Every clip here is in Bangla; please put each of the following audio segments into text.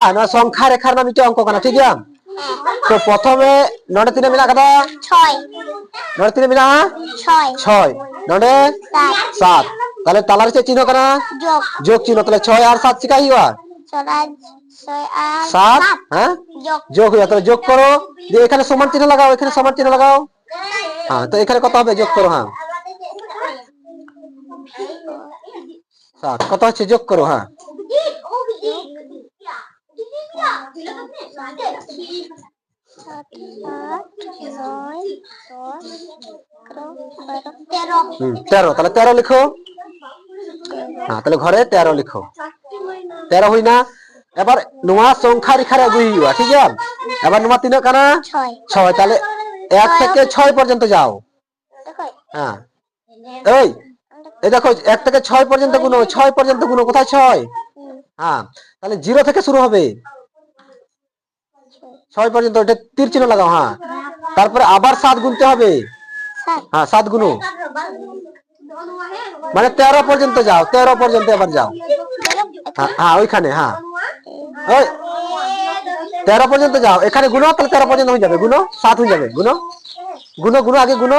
না সংখ্যা রেখার নাম এটা অঙ্ক কানা ঠিক আছে? তো প্রথমে নড়ে তিনে মিলা কথা ছয়। নড়ে তিনে মিলা? ছয়। ছয়। নড়ে সাত। তাহলে তালার চেয়ে চিহ্ন কানা? যোগ। যোগ চিহ্ন তাহলে ছয় আর সাত শিখাই হওয়া সাত হ্যাঁ? যোগ। হয়ে তাহলে যোগ করো। দিয়ে এখানে সমান চিহ্ন লাগাও এখানে সমান চিহ্ন লাগাও। হ্যাঁ তো এখানে কত হবে? যোগ করো হ্যাঁ। সাত। কত হচ্ছে? যোগ করো হ্যাঁ। তেরো, তাহলে তেরো লিখো। হ্যাঁ তাহলে ঘরে তেরো লিখো। তেরো হই না। এবার নোয়া সংখ্যা রেখারে আগুই ঠিক আছে? এবার নোয়া তিন কানা? ছয়। তাহলে এক থেকে ছয় পর্যন্ত যাও। হ্যাঁ। এই এই দেখো, এক থেকে ছয় পর্যন্ত গুনো ছয় পর্যন্ত গুনো কোথায় ছয়? হ্যাঁ। তাহলে জিরো থেকে শুরু হবে। ছয় পর্যন্ত ওটা তীর চিহ্ন লাগাও হ্যাঁ। তারপরে আবার সাত গুনতে হবে। সাত। হ্যাঁ সাত গুনো। মানে তেরো পর্যন্ত যাও তেরো পর্যন্ত এবার যাও। হ্যাঁ হ্যাঁ ওইখানে হ্যাঁ। ওই তেরো পর্যন্ত যাও। এখানে গুনো তাহলে তেরো পর্যন্ত হয়ে যাবে। গুনো সাত হয়ে যাবে। গুনো। গুনো গুনো আগে গুনো।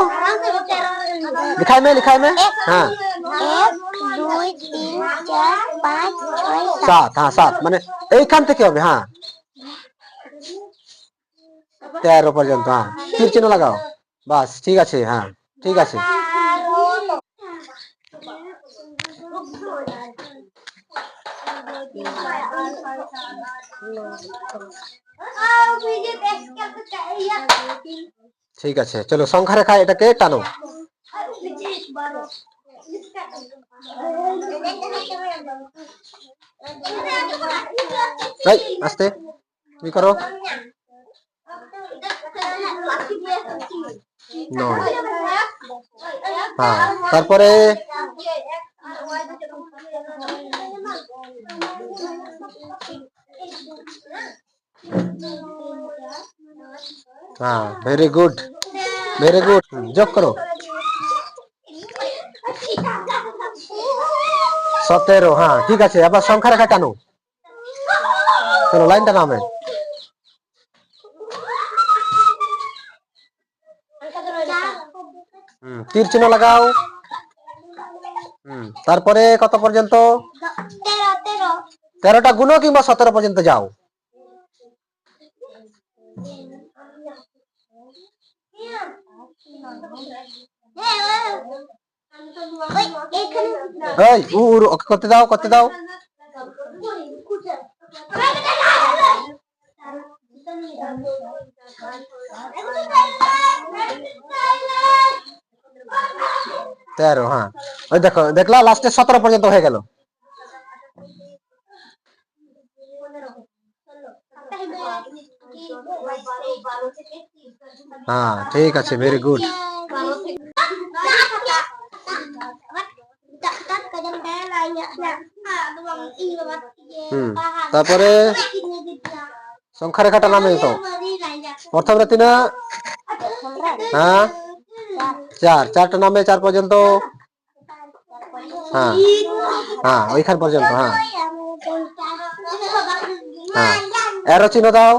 লিখাই মে লিখাই মে। হ্যাঁ। এক দুই তিন চার পাঁচ ছয় সাত। সাত হ্যাঁ সাত। মানে এইখান থেকে হবে হ্যাঁ। তেরো পর্যন্ত হ্যাঁ। তীর চিহ্ন লাগাও। বাস, ঠিক আছে হ্যাঁ ঠিক আছে। ঠিক আছে, চলো সংখ্যা রেখা এটাকে টানো। আস্তে তুমি করো। হ্যাঁ তারপরে হ্যাঁ ভেরি গুড ভেরি গুড যোগ করো। সতেরো হ্যাঁ ঠিক আছে আবার সংখ্যা রেখা টানো। চলো, লাইনটা নামে। তীর চিহ্ন লাগাও। হুম। তারপরে কত পর্যন্ত? তেরো তেরো তেরোটা গুণ কিংবা সতেরো পর্যন্ত যাও। ওই এখানে এই উ উ, ওকে করতে দাও করতে দাও। তেরো হ্যাঁ। ওই দেখো, দেখলা লাস্টে সতেরো পর্যন্ত হয়ে গেল। হ্যাঁ ঠিক আছে ভেরি গুড তারপরে সংখ্যা রেখাটা নামে তো প্রথম রাতিনা হ্যাঁ। চার, চারটা নামে চার পর্যন্ত? হ্যাঁ হ্যাঁ ওইখান পর্যন্ত হ্যাঁ। হ্যাঁ এরো চিহ্ন দাও।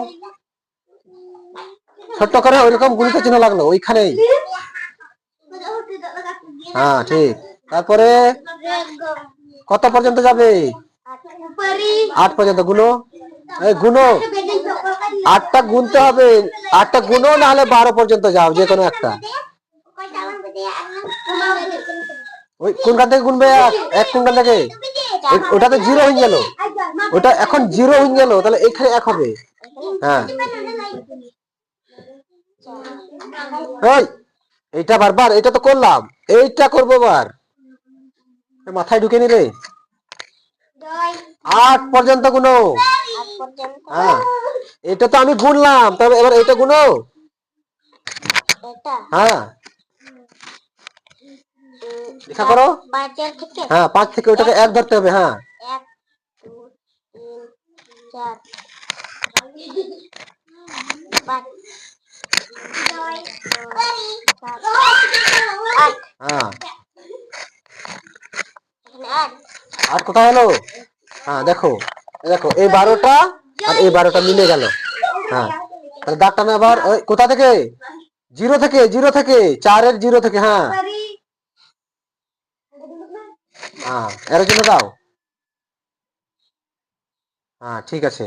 ছোট্ট করে ওইরকম গুলিতে চিহ্ন লাগল, ওইখানেই। হ্যাঁ ঠিক। তারপরে কত পর্যন্ত যাবে? আট পর্যন্তগুলো গুনো। আটটা গুনতে হবে। আটটা গুনো না হলে বারো পর্যন্ত যাও, যে কোনো একটা। ওই কোনখান থেকে গুনবে? এক কোনখান থেকে? ওটা তো জিরো হয়ে গেল। ওটা এখন জিরো হয়ে গেল তাহলে এখানে এক হবে। হ্যাঁ। এইটা বারবার এটা তো করলাম। এইটা করব বার মাথায় ঢুকে নি রে আট পর্যন্ত গুনো। হ্যাঁ। এটা তো আমি গুনলাম তবে এবার এটা গুনো। হ্যাঁ। লেখা করো। হ্যাঁ পাঁচ থেকে ওটাকে এক ধরতে হবে হ্যাঁ। হ্যাঁ। আট। কোথায় হলো? হ্যাঁ দেখো দেখো এই বারোটা আর এই বারোটা মিলে গেল। হ্যাঁ তাহলে দাগ টানো আবার ওই কোথা থেকে? জিরো থেকে জিরো থেকে চারের জিরো থেকে হ্যাঁ। হ্যাঁ এর জন্য দাও। হ্যাঁ ঠিক আছে।